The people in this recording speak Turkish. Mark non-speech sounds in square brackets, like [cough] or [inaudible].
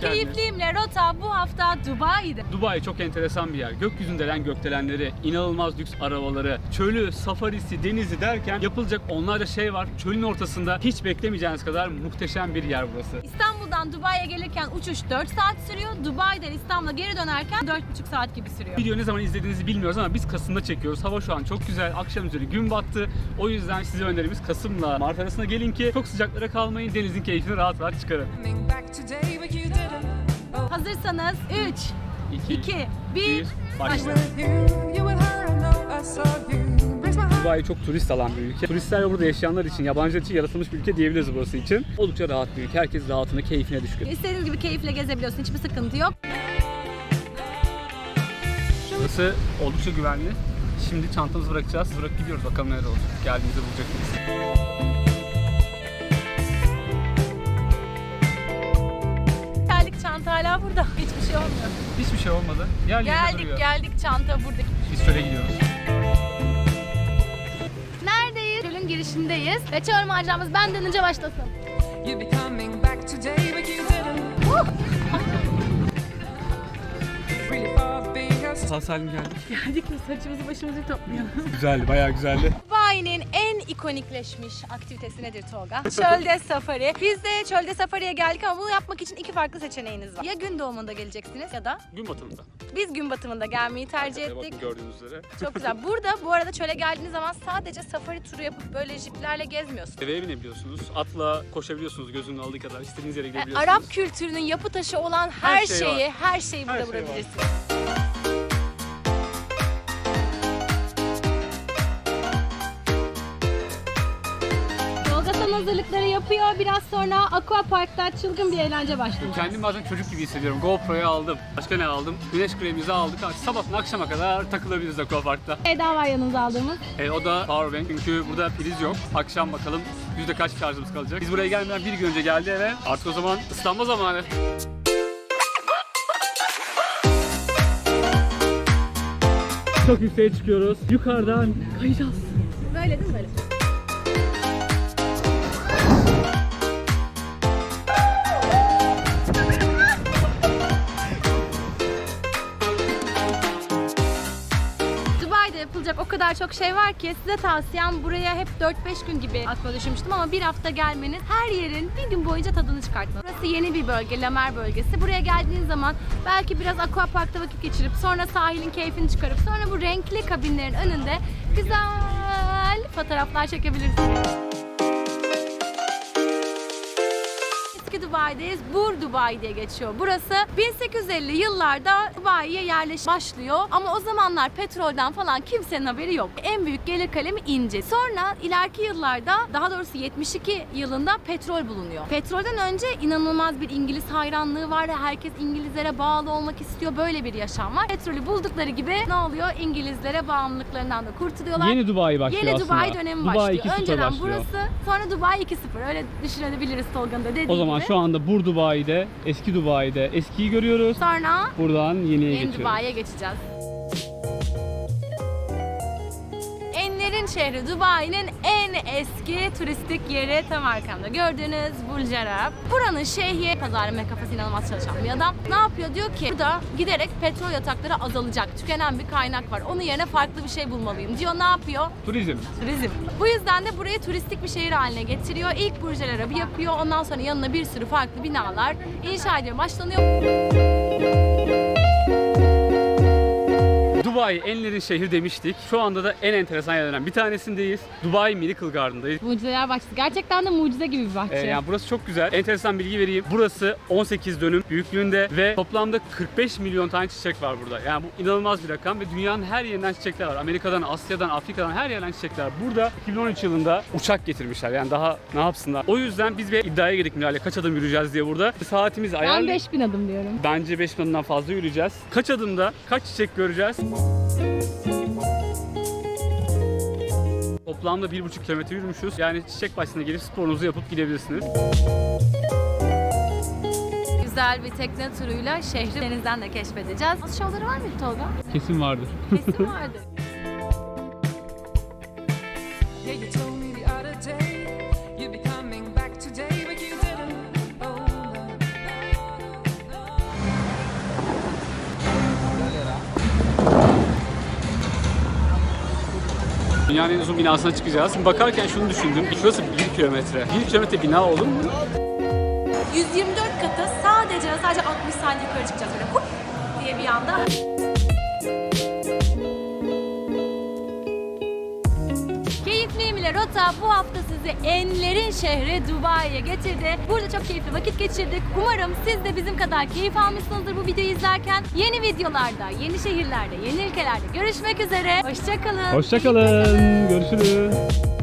Hoş geldiniz. Keyifliyimle rota bu hafta Dubai'de. Dubai çok enteresan bir yer. Gökyüzünde delen gökdelenleri, inanılmaz lüks arabaları, çölü, safarisi, denizi derken yapılacak onlarca şey var. Çölün ortasında hiç beklemeyeceğiniz kadar muhteşem bir yer burası. İstanbul'dan Dubai'ye gelirken uçuş 4 saat sürüyor. Dubai'den İstanbul'a geri dönerken 4,5 saat gibi sürüyor. Video ne zaman izlediğinizi bilmiyoruz ama biz Kasım'da çekiyoruz. Hava şu an çok güzel. Akşam üzeri gün battı. O yüzden size önerimiz Kasım'la Mart arasına gelin ki çok sıcaklara kalmayın. Denizin keyfini rahat rahat çıkarın. Oh, Hazırsanız 3, 2, 1, bir, başla. Dubai çok turist alan bir ülke. Turistler ve burada yaşayanlar için, yabancılar için yaratılmış bir ülke diyebiliriz burası için. Oldukça rahat bir ülke. Herkes rahatına, keyfine düşkün. İstediğiniz gibi keyifle gezebiliyorsun. Hiçbir sıkıntı yok. Burası oldukça güvenli. Şimdi çantamızı bırakacağız. Bırakıp gidiyoruz. Bakalım neler olacak. Geldiğimizde bulacak mıyız? Çanta hala burada. Hiçbir şey olmuyor. Hiçbir şey olmadı. Yer Geldik duruyor. geldik çanta burada. Biz şöyle gidiyoruz. Neredeyiz? Çölün girişindeyiz. Ve çöl maceramız benden önce başlasın. You'd be coming back today, but you didn't. Really far being us. Sağ salim geldik. Geldik mi saçımızı başımızı toplayalım. Güzeldi, bayağı güzeldi. Dubai'nin en ikonikleşmiş aktivitesi nedir Tolga? [laughs] Çölde safari. Biz de çölde safariye geldik ama bunu yapmak için iki farklı seçeneğiniz var. Ya gün doğumunda geleceksiniz ya da Gün batımında. biz gün batımında gelmeyi tercih ettik. Bakın gördüğünüz üzere. Çok güzel. [laughs] Burada bu arada çöle geldiğiniz zaman sadece safari turu yapıp böyle jiplerle gezmiyorsunuz. Deveye binebiliyorsunuz. Atla koşabiliyorsunuz gözünün aldığı kadar. İstediğiniz yere Yani gidebiliyorsunuz. Arap kültürünün yapı taşı olan her, Her şey şeyi, var. her şeyi burada Her şey var. bulabilirsiniz. Son hazırlıkları yapıyor. Biraz sonra Aqua Park'ta çılgın bir eğlence başlıyor. Kendimi bazen çocuk gibi hissediyorum. GoPro'yu aldım. Başka ne aldım? Güneş kremimizi aldık. Sabahtan akşama kadar takılabiliriz Aquapark'ta. Şey daha var yanınıza aldığımız. E, o da powerbank çünkü burada priz yok. Akşam bakalım yüzde kaç şarjımız kalacak. Biz buraya gelmeden bir gün önce geldi eve. Artık o zaman ıslanma zamanı. Çok yükseğe çıkıyoruz. Yukarıdan kayacağız. Böyle değil mi böyle? Kadar çok şey var ki size tavsiyem buraya hep 4-5 gün gibi akla düşünmüştüm ama bir hafta gelmeniz her yerin bir gün boyunca tadını çıkartmanız. Burası yeni bir bölge, Lamer bölgesi. Buraya geldiğiniz zaman belki biraz aqua parkta vakit geçirip sonra sahilin keyfini çıkarıp sonra bu renkli kabinlerin önünde güzel fotoğraflar çekebilirsiniz. Eski Dubai'deyiz. Bur Dubai diye geçiyor. Burası 1850 yıllarda Dubai'ye yerleş başlıyor. Ama o zamanlar petrolden falan kimsenin haberi yok. En büyük gelir kalemi ince. Sonra ileriki yıllarda daha doğrusu 72 yılında petrol bulunuyor. Petrolden önce inanılmaz bir İngiliz hayranlığı var. Herkes İngilizlere bağlı olmak istiyor. Böyle bir yaşam var. Petrolü buldukları gibi ne oluyor? İngilizlere bağımlılıklarından da kurtuluyorlar. Yeni Dubai başlıyor Yeni aslında. Dubai dönemi Dubai başlıyor. 2.0 Önceden başlıyor. burası, sonra Dubai 2.0. Öyle düşünebiliriz Tolga'nın da dediği O zaman gibi. şu anda Bur Dubai'de, eski Dubai'de eskiyi görüyoruz. Sonra Buradan yeniye Yeni geçiyoruz. Dubai'ye geçeceğiz. Şehri Dubai'nin en eski turistik yeri tam arkamda. Gördüğünüz Burj Arab. Buranın şeyhi pazarlama kafası inanılmaz çalışan bir adam. Ne yapıyor? Diyor ki burada giderek petrol yatakları azalacak. Tükenen bir kaynak var. Onun yerine farklı bir şey bulmalıyım diyor. Ne yapıyor? Turizm. Turizm. Bu yüzden de burayı turistik bir şehir haline getiriyor. İlk Burj Arab'ı yapıyor. Ondan sonra yanına bir sürü farklı binalar inşa ediyor. Başlanıyor. Dubai enlerin şehri demiştik. Şu anda da en enteresan yerlerden bir tanesindeyiz. Dubai Miracle Garden'dayız. Mucizeler bahçesi. Gerçekten de mucize gibi bir bahçe. Ee, yani burası çok güzel. Enteresan bilgi vereyim. Burası 18 dönüm büyüklüğünde ve toplamda 45 milyon tane çiçek var burada. Yani bu inanılmaz bir rakam ve dünyanın her yerinden çiçekler var. Amerika'dan, Asya'dan, Afrika'dan her yerden çiçekler. Burada 2013 yılında uçak getirmişler. Yani daha ne yapsınlar? O yüzden biz bir iddiaya girdik Miral'le. Kaç adım yürüyeceğiz diye burada. Saatimizi ben ayarlayıp 5000 adım diyorum. bence 5 adımdan fazla yürüyeceğiz. Kaç adımda kaç çiçek göreceğiz? Toplamda 1,5 kilometre yürümüşüz. Yani çiçek bahçesine gelip sporunuzu yapıp gidebilirsiniz. Güzel bir tekne turuyla şehri denizden de keşfedeceğiz. Nasıl şovları var mıydı Tolga? Kesin vardır. Kesin vardır. [laughs] Dünyanın en uzun binasına çıkacağız. Şimdi bakarken şunu düşündüm. Şurası 1 kilometre. 1 kilometre bina olur mu? 124 katı sadece sadece 60 saniye yukarı çıkacağız böyle hup diye bir anda. Keyifli ile Rota bu hafta sizi enlerin şehri Dubai'ye getirdi. Burada çok keyifli vakit geçirdik. Umarım siz de bizim kadar keyif almışsınızdır bu videoyu izlerken. Yeni videolarda, yeni şehirlerde, yeni ülkelerde görüşmek üzere. Hoşçakalın. Hoşçakalın. Görüşürüz.